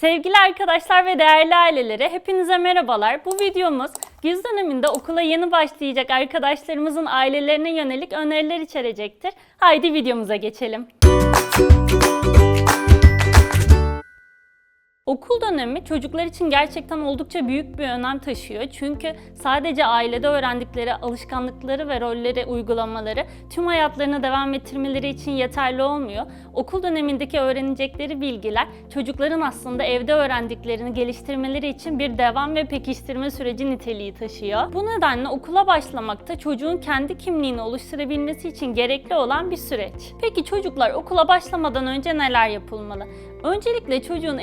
Sevgili arkadaşlar ve değerli ailelere hepinize merhabalar. Bu videomuz güz döneminde okula yeni başlayacak arkadaşlarımızın ailelerine yönelik öneriler içerecektir. Haydi videomuza geçelim. Okul dönemi çocuklar için gerçekten oldukça büyük bir önem taşıyor. Çünkü sadece ailede öğrendikleri alışkanlıkları ve rolleri uygulamaları tüm hayatlarına devam ettirmeleri için yeterli olmuyor. Okul dönemindeki öğrenecekleri bilgiler çocukların aslında evde öğrendiklerini geliştirmeleri için bir devam ve pekiştirme süreci niteliği taşıyor. Bu nedenle okula başlamakta çocuğun kendi kimliğini oluşturabilmesi için gerekli olan bir süreç. Peki çocuklar okula başlamadan önce neler yapılmalı? Öncelikle çocuğun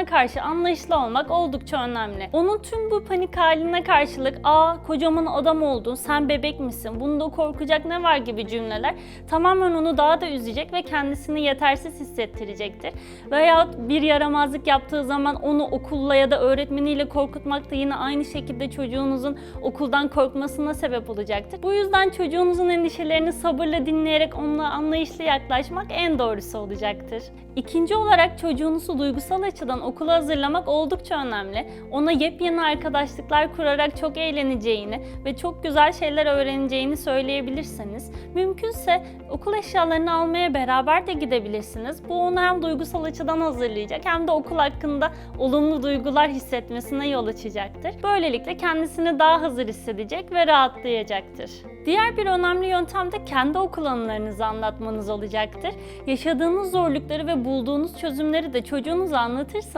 endişesine karşı anlayışlı olmak oldukça önemli. Onun tüm bu panik haline karşılık ''Aa kocaman adam oldun, sen bebek misin, bunda korkacak ne var?'' gibi cümleler tamamen onu daha da üzecek ve kendisini yetersiz hissettirecektir. Veya bir yaramazlık yaptığı zaman onu okulla ya da öğretmeniyle korkutmak da yine aynı şekilde çocuğunuzun okuldan korkmasına sebep olacaktır. Bu yüzden çocuğunuzun endişelerini sabırla dinleyerek onunla anlayışlı yaklaşmak en doğrusu olacaktır. İkinci olarak çocuğunuzu duygusal açıdan okula hazırlamak oldukça önemli. Ona yepyeni arkadaşlıklar kurarak çok eğleneceğini ve çok güzel şeyler öğreneceğini söyleyebilirseniz, mümkünse okul eşyalarını almaya beraber de gidebilirsiniz. Bu onu hem duygusal açıdan hazırlayacak hem de okul hakkında olumlu duygular hissetmesine yol açacaktır. Böylelikle kendisini daha hazır hissedecek ve rahatlayacaktır. Diğer bir önemli yöntem de kendi okul anılarınızı anlatmanız olacaktır. Yaşadığınız zorlukları ve bulduğunuz çözümleri de çocuğunuza anlatırsanız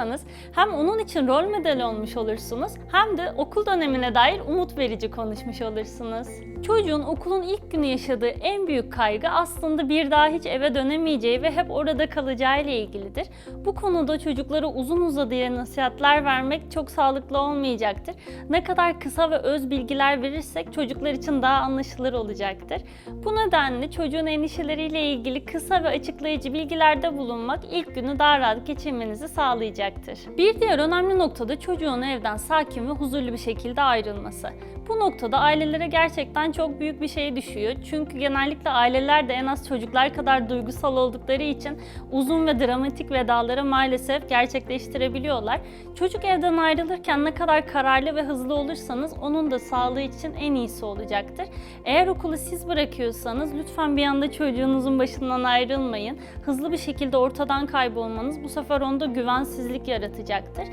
hem onun için rol model olmuş olursunuz hem de okul dönemine dair umut verici konuşmuş olursunuz. Çocuğun okulun ilk günü yaşadığı en büyük kaygı aslında bir daha hiç eve dönemeyeceği ve hep orada kalacağı ile ilgilidir. Bu konuda çocuklara uzun uzadıya nasihatler vermek çok sağlıklı olmayacaktır. Ne kadar kısa ve öz bilgiler verirsek çocuklar için daha anlaşılır olacaktır. Bu nedenle çocuğun endişeleriyle ilgili kısa ve açıklayıcı bilgilerde bulunmak ilk günü daha rahat geçirmenizi sağlayacaktır. Bir diğer önemli nokta da çocuğun evden sakin ve huzurlu bir şekilde ayrılması. Bu noktada ailelere gerçekten çok büyük bir şey düşüyor. Çünkü genellikle aileler de en az çocuklar kadar duygusal oldukları için uzun ve dramatik vedaları maalesef gerçekleştirebiliyorlar. Çocuk evden ayrılırken ne kadar kararlı ve hızlı olursanız onun da sağlığı için en iyisi olacaktır. Eğer okulu siz bırakıyorsanız lütfen bir anda çocuğunuzun başından ayrılmayın. Hızlı bir şekilde ortadan kaybolmanız bu sefer onda güvensizlik yaratacaktır.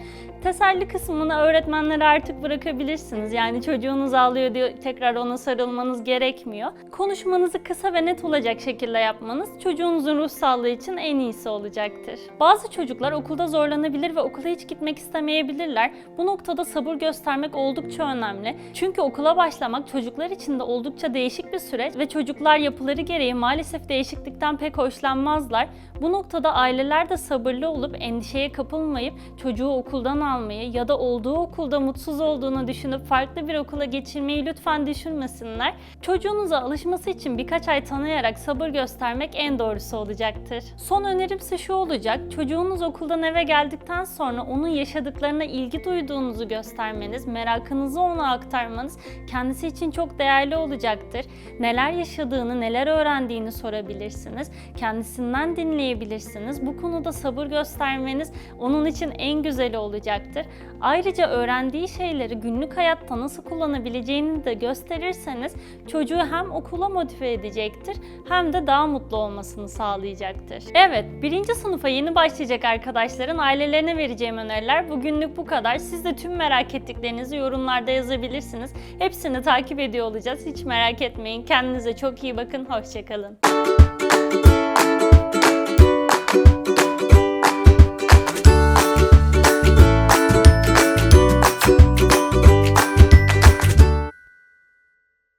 Teselli kısmını öğretmenlere artık bırakabilirsiniz. Yani çocuğunuz ağlıyor diye tekrar ona sarılmanız gerekmiyor. Konuşmanızı kısa ve net olacak şekilde yapmanız çocuğunuzun ruh sağlığı için en iyisi olacaktır. Bazı çocuklar okulda zorlanabilir ve okula hiç gitmek istemeyebilirler. Bu noktada sabır göstermek oldukça önemli. Çünkü okula başlamak çocuklar için de oldukça değişik bir süreç ve çocuklar yapıları gereği maalesef değişiklikten pek hoşlanmazlar. Bu noktada aileler de sabırlı olup endişeye kapılmayıp çocuğu okuldan almayı ya da olduğu okulda mutsuz olduğunu düşünüp farklı bir okula geçirmeyi lütfen düşünmesinler. Çocuğunuza alışması için birkaç ay tanıyarak sabır göstermek en doğrusu olacaktır. Son önerimse şu olacak. Çocuğunuz okuldan eve geldikten sonra onun yaşadıklarına ilgi duyduğunuzu göstermeniz, merakınızı ona aktarmanız kendisi için çok değerli olacaktır. Neler yaşadığını, neler öğrendiğini sorabilirsiniz. Kendisinden dinleyebilirsiniz. Bu konuda sabır göstermeniz onun için en güzeli olacaktır. Ayrıca öğrendiği şeyleri günlük hayatta nasıl kullanabileceğini de gösterirseniz çocuğu hem okula motive edecektir hem de daha mutlu olmasını sağlayacaktır. Evet, birinci sınıfa yeni başlayacak arkadaşların ailelerine vereceğim öneriler bugünlük bu kadar. Siz de tüm merak ettiklerinizi yorumlarda yazabilirsiniz. Hepsini takip ediyor olacağız. Hiç merak etmeyin. Kendinize çok iyi bakın. Hoşçakalın.